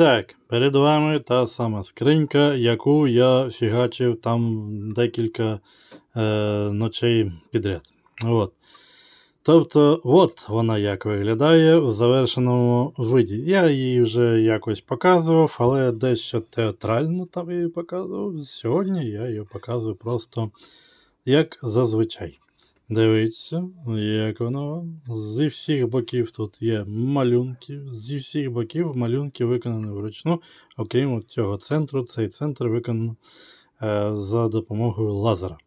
Так, перед вами та сама скринька, яку я фігачив там декілька е, ночей підряд. От. Тобто, от вона як виглядає в завершеному виді. Я її вже якось показував, але дещо театрально там її показував. Сьогодні я її показую просто як зазвичай. Дивіться, як воно. Зі всіх боків тут є малюнки. Зі всіх боків малюнки виконані вручну, окрім цього центру. Цей центр виконаний е, за допомогою лазера.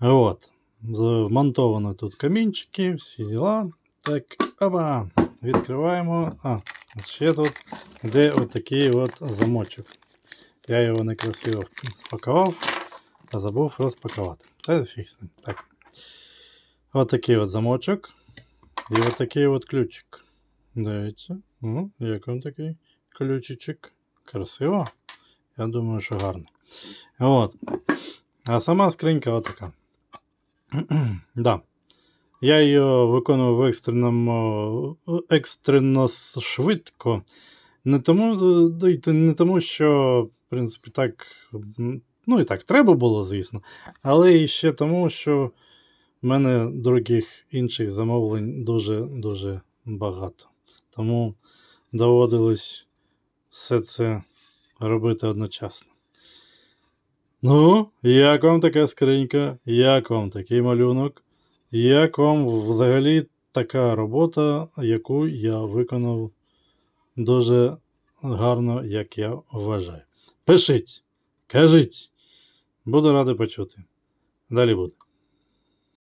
От. Вмонтовано тут камінчики, всі діла. Так, оба. Відкриваємо. А, ще тут йде отакий от замочок. Я його некрасиво спакував, та забув розпакувати. Це фіксне. Так. Отакий от замочок. І отакий от ключик. Дивіться. Ну, як він такий ключичок. Красиво. Я думаю, що гарно. От. А сама скринька отака. да. Я її виконував екстреному, екстрено швидко. Не тому, е, не тому, що, в принципі, так. Ну і так, треба було, звісно. Але і ще тому, що в мене других інших замовлень дуже-дуже багато. Тому доводилось все це робити одночасно. Ну, як вам така скринька? Як вам такий малюнок? Як вам взагалі така робота, яку я виконав дуже гарно, як я вважаю? Пишіть, кажіть, буду радий почути. Далі буде.